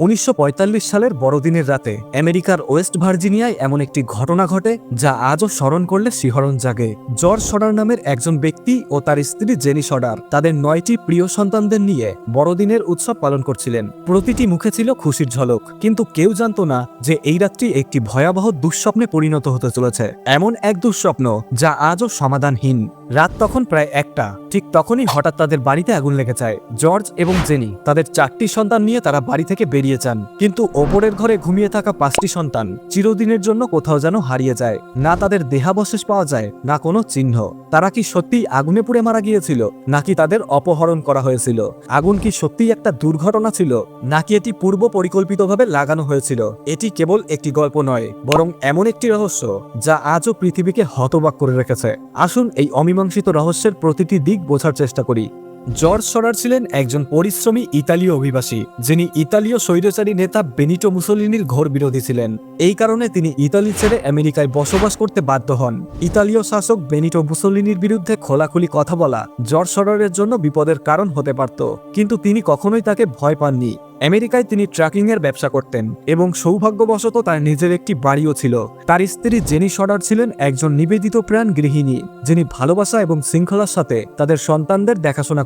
উনিশশো পঁয়তাল্লিশ সালের বড়দিনের রাতে আমেরিকার ওয়েস্ট ভার্জিনিয়ায় এমন একটি ঘটনা ঘটে যা আজও স্মরণ করলে শিহরণ জাগে। জর্জ সডার নামের একজন ব্যক্তি ও তার স্ত্রী জেনি সডার তাদের নয়টি প্রিয় সন্তানদের নিয়ে বড়দিনের উৎসব পালন করছিলেন। প্রতিটি মুখে ছিল খুশির ঝলক, কিন্তু কেউ জানত না যে এই রাত্রি একটি ভয়াবহ দুঃস্বপ্নে পরিণত হতে চলেছে। এমন এক দুঃস্বপ্ন যা আজও সমাধানহীন। রাত তখন প্রায় একটা। ঠিক তখনই হঠাৎ তাদের বাড়িতে আগুন লেগে যায়। জর্জ এবং জেনি, তাদের চারটি সন্তান নিয়ে তারা বাড়ি থেকে বেরিয়ে যান। কিন্তু ওপরের ঘরে ঘুমিয়ে থাকা পাঁচটি সন্তান চিরদিনের জন্য কোথাও যেন হারিয়ে যায়। না তাদের দেহাবশেষ পাওয়া যায়, না কোনো চিহ্ন। তারা কি সত্যিই আগুনে পুড়ে মারা গিয়েছিল, নাকি তাদের অপহরণ করা হয়েছিল? আগুন কি সত্যিই একটা দুর্ঘটনা ছিল, নাকি এটি পূর্ব পরিকল্পিতভাবে লাগানো হয়েছিল? এটি কেবল একটি গল্প নয়, বরং এমন একটি রহস্য, যা আজও পৃথিবীকে হতবাক করে রেখেছে। আসুন এই অমীমাংসিত রহস্যের প্রতিটি দিক বোঝার চেষ্টা করি। জর্জ সরার ছিলেন একজন পরিশ্রমী ইতালীয় অভিবাসী, যিনি ইতালীয় স্বৈরাচারী নেতা বেনিটো মুসোলিনির ঘোর বিরোধী ছিলেন। এই কারণে তিনি ইতালি ছেড়ে আমেরিকায় বসবাস করতে বাধ্য হন। ইতালীয় শাসক বেনিটো মুসোলিনির বিরুদ্ধে খোলাখুলি কথা বলা জর্জ সরারের জন্য বিপদের কারণ হতে পারত, কিন্তু তিনি কখনোই তাকে ভয় পাননি। আমেরিকায় তিনি ট্রাকিং এর ব্যবসা করতেন এবং সৌভাগ্যবশত তার নিজের একটি বাড়িও ছিল। তার স্ত্রী জেনি সডার ছিলেন একজন নিবেদিত প্রাণ গৃহিণী যিনি ভালোবাসা এবং শৃঙ্খলার সাথে তাদের সন্তানদের দেখাশোনা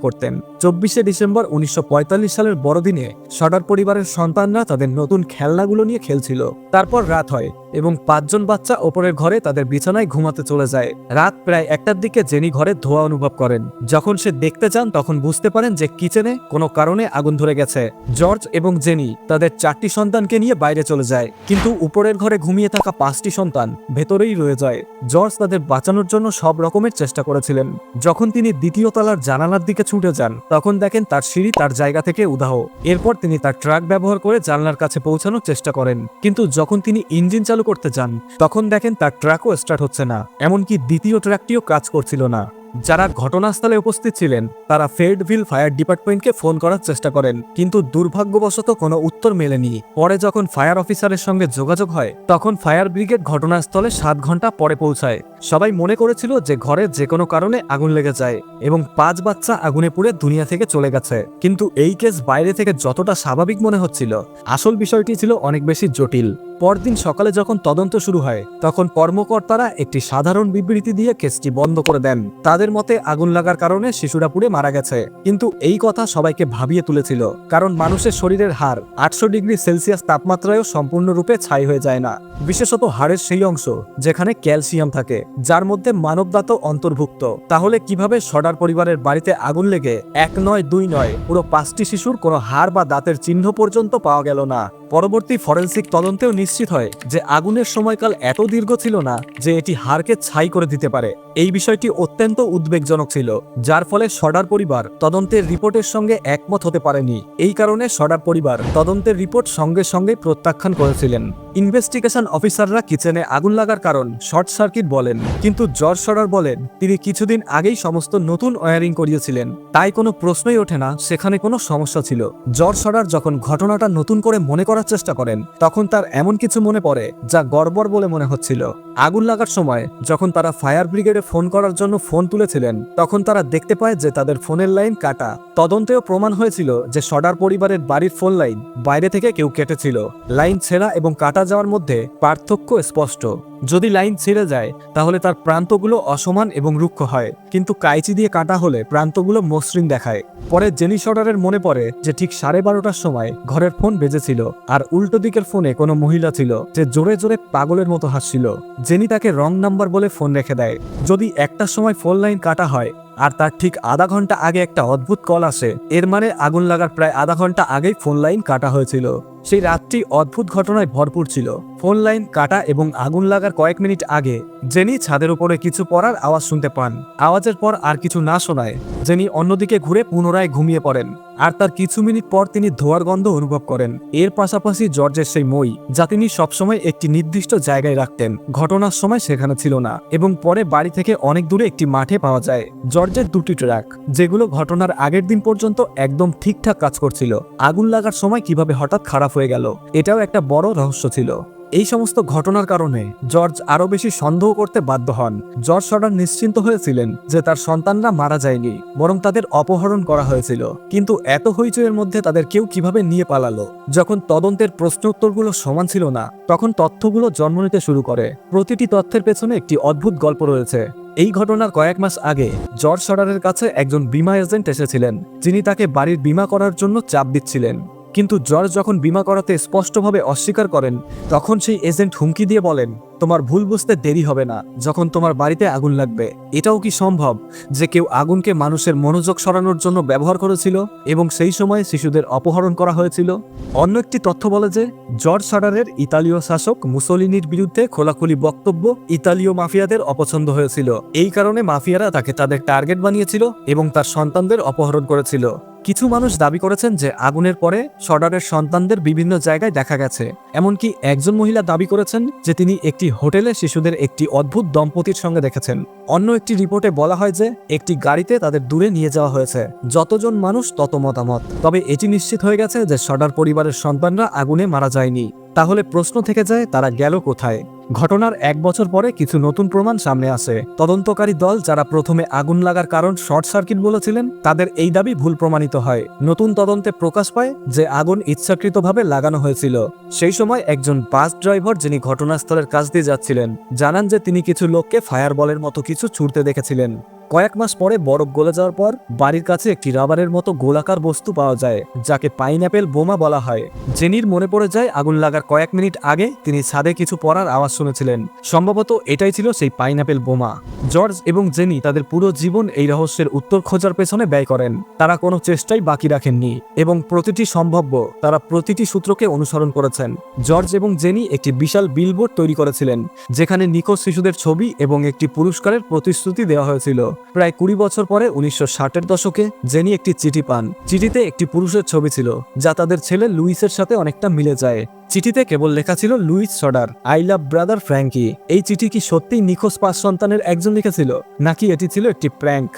চব্বিশে ডিসেম্বর উনিশশো পঁয়তাল্লিশ সালের বড়দিনে সডার পরিবারের সন্তানরা তাদের নতুন খেলনাগুলো নিয়ে খেলছিল। তারপর রাত হয়। এবং পাঁচজন বাচ্চা ওপরের ঘরে তাদের বিছানায় ঘুমাতে চলে যায়। রাত প্রায় একটার দিকে জেনি ঘরে ধোয়া অনুভব করেন। যখন সে দেখতে চান তখন বুঝতে পারেন যে কিচেনে কোনো কারণে আগুন ধরে গেছে। জর্জ এবং জেনি তাদের চারটি সন্তানকে নিয়ে বাইরে চলে যায়, কিন্তু উপরের ঘরে ঘুমিয়ে থাকা পাঁচটি সন্তান ভেতরেই রয়ে যায়। জর্জ তাদের বাঁচানোর জন্য সব রকমের চেষ্টা করেছিলেন। যখন তিনি দ্বিতীয় তলার জানালার দিকে ছুটে যান, তখন দেখেন তার সিঁড়ি তার জায়গা থেকে উদাহ এরপর তিনি তার ট্রাক ব্যবহার করে জানলার কাছে পৌঁছানোর চেষ্টা করেন। কিন্তু যখন তিনি ইঞ্জিন চালু করতে যান, তখন দেখেন তার ট্র্যাকও স্টার্ট হচ্ছে না। এমনকি দ্বিতীয় ট্র্যাকটিও কাজ করছিল না। যারা ঘটনাস্থলে উপস্থিত ছিলেন, তারা ফেডভিল ফায়ার ডিপার্টমেন্টকে ফোন করার চেষ্টা করেন, কিন্তু দুর্ভাগ্যবশত কোনো উত্তর মেলেনি। পরে যখন ফায়ার অফিসারের সঙ্গে যোগাযোগ হয়, তখন ফায়ার ব্রিগেড ঘটনাস্থলে সাত ঘণ্টা পরে পৌঁছায়। সবাই মনে করেছিল যে ঘরে যে কোনো কারণে আগুন লেগে যায় এবং পাঁচ বাচ্চা আগুনে পুড়ে দুনিয়া থেকে চলে গেছে। কিন্তু এই কেস বাইরে থেকে যতটা স্বাভাবিক মনে হচ্ছিল, আসল বিষয়টি ছিল অনেক বেশি জটিল। পরদিন সকালে যখন তদন্ত শুরু হয়, তখন কর্মকর্তারা একটি সাধারণ বিবৃতি দিয়ে কেসটি বন্ধ করে দেন। তাদের মতে, আগুন লাগার কারণে শিশুরা পুড়ে মারা গেছে। কিন্তু এই কথা সবাইকে ভাবিয়ে তুলেছিল, কারণ মানুষের শরীরের হার আটশো ডিগ্রি সেলসিয়াস তাপমাত্রায়ও সম্পূর্ণরূপে ছাই হয়ে যায় না। বিশেষত হাড়ের সেই অংশ, যেখানে ক্যালসিয়াম থাকে। যার মধ্যে মানবদাত অন্তর্ভুক্ত। তাহলে কীভাবে সডার পরিবারের বাড়িতে আগুন লেগে এক নয় দুই নয় পুরো পাঁচটি শিশুর কোনো হাড় বা দাঁতের চিহ্ন পর্যন্ত পাওয়া গেল না? পরবর্তী ফরেন্সিক তদন্তেও নিশ্চিত হয় যে আগুনের সময়কাল এত দীর্ঘ ছিল না যে এটি হাড়কে ছাই করে দিতে পারে। এই বিষয়টি অত্যন্ত উদ্বেগজনক ছিল, যার ফলে সডার পরিবার তদন্তের রিপোর্টের সঙ্গে একমত হতে পারেনি। এই কারণে সডার পরিবার তদন্তের রিপোর্ট সঙ্গে সঙ্গে প্রত্যাখ্যান করেছিলেন। ইনভেস্টিগেশন অফিসাররা কিচেনে আগুন লাগার কারণ শর্ট সার্কিট বলেন, কিন্তু জর্জ সডার বলেন, তিনি কিছুদিন আগেই সমস্ত নতুন ওয়ারিং করিয়েছিলেন। তাই কোনো প্রশ্নই ওঠে না, সেখানে কোনো সমস্যা ছিল। জর্জ সডার যখন ঘটনাটা নতুন করে মনে করার চেষ্টা করেন, তখন তার এমন কিছু মনে পড়ে, যা গড়বড় বলে মনে হচ্ছিল। আগুন লাগার সময়, যখন তারা ফায়ার ব্রিগেডে ফোন করার জন্য ফোন তুলেছিলেন, তখন তারা দেখতে পায় যে তাদের ফোনের লাইন কাটা। তদন্তেও প্রমাণ হয়েছিল যে সডার পরিবারের বাড়ির ফোন লাইন বাইরে থেকে কেউ কেটেছিল। লাইন ছেঁড়া এবং কাটা যাওয়ার মধ্যে পার্থক্য স্পষ্ট। যদি লাইন ছিঁড়ে যায়, তাহলে তার প্রান্তগুলো অসমান এবং রুক্ষ হয়। কিন্তু কাইচি দিয়ে কাটা হলে প্রান্তগুলো মসৃণ দেখায়। পরে জেনি শর্ডারের মনে পড়ে যে ঠিক সাড়ে বারোটার সময় ঘরের ফোন বেজেছিল আর উল্টো দিকের ফোনে কোনো মহিলা ছিল যে জোরে জোরে পাগলের মতো হাসছিল। জেনি তাকে রং নাম্বার বলে ফোন রেখে দেয়। যদি একটার সময় ফোন লাইন কাটা হয় আর তার ঠিক আধা ঘণ্টা আগে একটা অদ্ভুত কল আসে। এর মানে আগুন লাগার প্রায় আধা ঘণ্টা আগেই ফোন লাইন কাটা হয়েছিল। সেই রাতটি অদ্ভুত ঘটনায় ভরপুর ছিল। ফোন লাইন কাটা এবং আগুন লাগার কয়েক মিনিট আগে জেনি ছাদের উপরে কিছু পড়ার আওয়াজ শুনতে পান। আওয়াজের পর আর কিছু না শোনায়। জেনি অন্যদিকে ঘুরে পুনরায় ঘুমিয়ে পড়েন। আর তার কিছু মিনিট পর তিনি ধোয়ার গন্ধ অনুভব করেন। এর পাশাপাশি জর্জের সেই মই, যা তিনি সবসময় একটি নির্দিষ্ট জায়গায় রাখতেন, ঘটনার সময় সেখানে ছিল না এবং পরে বাড়ি থেকে অনেক দূরে একটি মাঠে পাওয়া যায়। জর্জের দুটি ট্রাক, যেগুলো ঘটনার আগের দিন পর্যন্ত একদম ঠিকঠাক কাজ করছিল। আগুন লাগার সময় কীভাবে হঠাৎ খারাপ হয়ে গেল, এটাও একটা বড় রহস্য ছিল। এই সমস্ত ঘটনার কারণে জর্জ আরও বেশি সন্দেহ করতে বাধ্য হন। জর্জ সডার নিশ্চিন্ত হয়েছিলেন যে তার সন্তানরা মারা যায়নি, বরং তাদের অপহরণ করা হয়েছিল। কিন্তু এত হইচইয়ের মধ্যে তাদের কেউ কীভাবে নিয়ে পালালো? যখন তদন্তের প্রশ্নোত্তরগুলো সমান ছিল না, তখন তথ্যগুলো জন্ম নিতে শুরু করে। প্রতিটি তথ্যের পেছনে একটি অদ্ভুত গল্প রয়েছে। এই ঘটনার কয়েক মাস আগে জর্জ সডারের কাছে একজন বীমা এজেন্ট এসেছিলেন, যিনি তাকে বাড়ির বীমা করার জন্য চাপ দিচ্ছিলেন। কিন্তু জর্জ যখন বিমা করাতে স্পষ্টভাবে অস্বীকার করেন, তখন সেই এজেন্ট হুমকি দিয়ে বলেন, তোমার ভুল বুঝতে দেরি হবে না, যখন তোমার বাড়িতে আগুন লাগবে। এটাও কি সম্ভব যে কেউ আগুনকে মানুষের মনোযোগ সরানোর জন্য ব্যবহার করেছিল এবং সেই সময় শিশুদের অপহরণ করা হয়েছিল? অন্য একটি তথ্য বলে যে জর্জ সাডারের ইতালীয় শাসক মুসোলিনির বিরুদ্ধে খোলাখুলি বক্তব্য ইতালীয় মাফিয়াদের অপছন্দ হয়েছিল। এই কারণে মাফিয়ারা তাকে তাদের টার্গেট বানিয়েছিল এবং তার সন্তানদের অপহরণ করেছিল। কিছু মানুষ দাবি করেছেন যে আগুনের পরে সর্ডারের সন্তানদের বিভিন্ন জায়গায় দেখা গেছে। এমনকি একজন মহিলা দাবি করেছেন যে তিনি একটি হোটেলে শিশুদের একটি অদ্ভুত দম্পতির সঙ্গে দেখেছেন। অন্য একটি রিপোর্টে বলা হয় যে একটি গাড়িতে তাদের দূরে নিয়ে যাওয়া হয়েছে। যতজন মানুষ তত মতামত। তবে এটি নিশ্চিত হয়ে গেছে যে সর্ডার পরিবারের সন্তানরা আগুনে মারা যায়নি। তাহলে প্রশ্ন থেকে যায়, তারা গেল কোথায়? ঘটনার এক বছর পরে কিছু নতুন প্রমাণ সামনে আসে। তদন্তকারী দল যারা প্রথমে আগুন লাগার কারণ শর্ট সার্কিট বলেছিলেন, তাদের এই দাবি ভুল প্রমাণিত হয়। নতুন তদন্তে প্রকাশ পায় যে আগুন ইচ্ছাকৃতভাবে লাগানো হয়েছিল। সেই সময় একজন বাস ড্রাইভার যিনি ঘটনাস্থলের কাছ দিয়ে যাচ্ছিলেন, জানান যে তিনি কিছু লোককে ফায়ার বলের মতো কিছু ছুটতে দেখেছিলেন। কয়েক মাস পরে বরফ গলে যাওয়ার পর বাড়ির কাছে একটি রাবারের মতো গোলাকার বস্তু পাওয়া যায়, যাকে পাইনঅ্যাপেল বোমা বলা হয়। জেনির মনে পড়ে যায়, আগুন লাগার কয়েক মিনিট আগে তিনি ছাদে কিছু পড়ার আওয়াজ শুনেছিলেন। সম্ভবত এটাই ছিল সেই পাইনঅ্যাপেল বোমা। জর্জ এবং জেনি তাদের পুরো জীবন এই রহস্যের উত্তর খোঁজার পেছনে ব্যয় করেন। তারা কোনো চেষ্টাই বাকি রাখেননি এবং প্রতিটি সম্ভাব্য তারা প্রতিটি সূত্রকে অনুসরণ করেছেন। জর্জ এবং জেনি একটি বিশাল বিলবোর্ড তৈরি করেছিলেন, যেখানে নিখোঁজ শিশুদের ছবি এবং একটি পুরস্কারের প্রতিশ্রুতি দেওয়া হয়েছিল। প্রায় কুড়ি বছর পরে উনিশশো ষাটের দশকে জেনি একটি চিঠি পান। চিঠিতে একটি পুরুষের ছবি ছিল, যা তাদের ছেলে লুইসের সাথে অনেকটা মিলে যায়। চিঠিতে কেবল লেখা ছিল, Louis Soder I love brother Frankie. এই চিঠি কি সত্যিই নিখোঁজ পাঁচ সন্তানের একজন লিখেছিল, নাকি এটি ছিল একটি প্র্যাঙ্ক?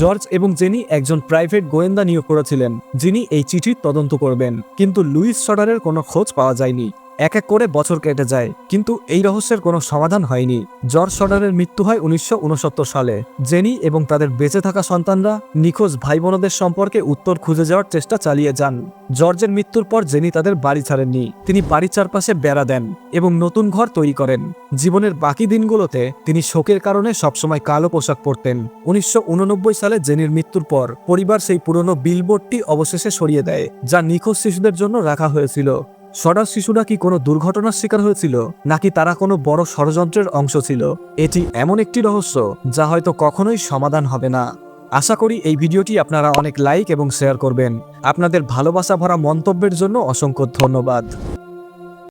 জর্জ এবং জেনি একজন প্রাইভেট গোয়েন্দা নিয়োগ করেছিলেন, যিনি এই চিঠির তদন্ত করবেন। কিন্তু লুইস সডারের কোনো খোঁজ পাওয়া যায়নি। এক এক করে বছর কেটে যায়, কিন্তু এই রহস্যের কোনো সমাধান হয়নি। জর্জ সডারের মৃত্যু হয় উনিশশো উনসত্তর সালে। জেনি এবং তাদের বেঁচে থাকা সন্তানরা নিখোঁজ ভাই বোনদের সম্পর্কে উত্তর খুঁজে যাওয়ার চেষ্টা চালিয়ে যান। জর্জের মৃত্যুর পর জেনি তাদের বাড়ি ছাড়েননি। তিনি বাড়ির চারপাশে বেড়া দেন এবং নতুন ঘর তৈরি করেন। জীবনের বাকি দিনগুলোতে তিনি শোকের কারণে সবসময় কালো পোশাক পরতেন। উনিশশো উননব্বই সালে জেনির মৃত্যুর পর পরিবার সেই পুরনো বিলবোর্ডটি অবশেষে সরিয়ে দেয়, যা নিখোঁজ শিশুদের জন্য রাখা হয়েছিল। সরাস শিশুরা কি কোনো দুর্ঘটনার শিকার হয়েছিল, নাকি তারা কোনো বড় ষড়যন্ত্রের অংশ ছিল? এটি এমন একটি রহস্য যা হয়তো কখনোই সমাধান হবে না। আশা করি এই ভিডিওটি আপনারা অনেক লাইক এবং শেয়ার করবেন। আপনাদের ভালোবাসা ভরা মন্তব্যের জন্য অসংখ্য ধন্যবাদ।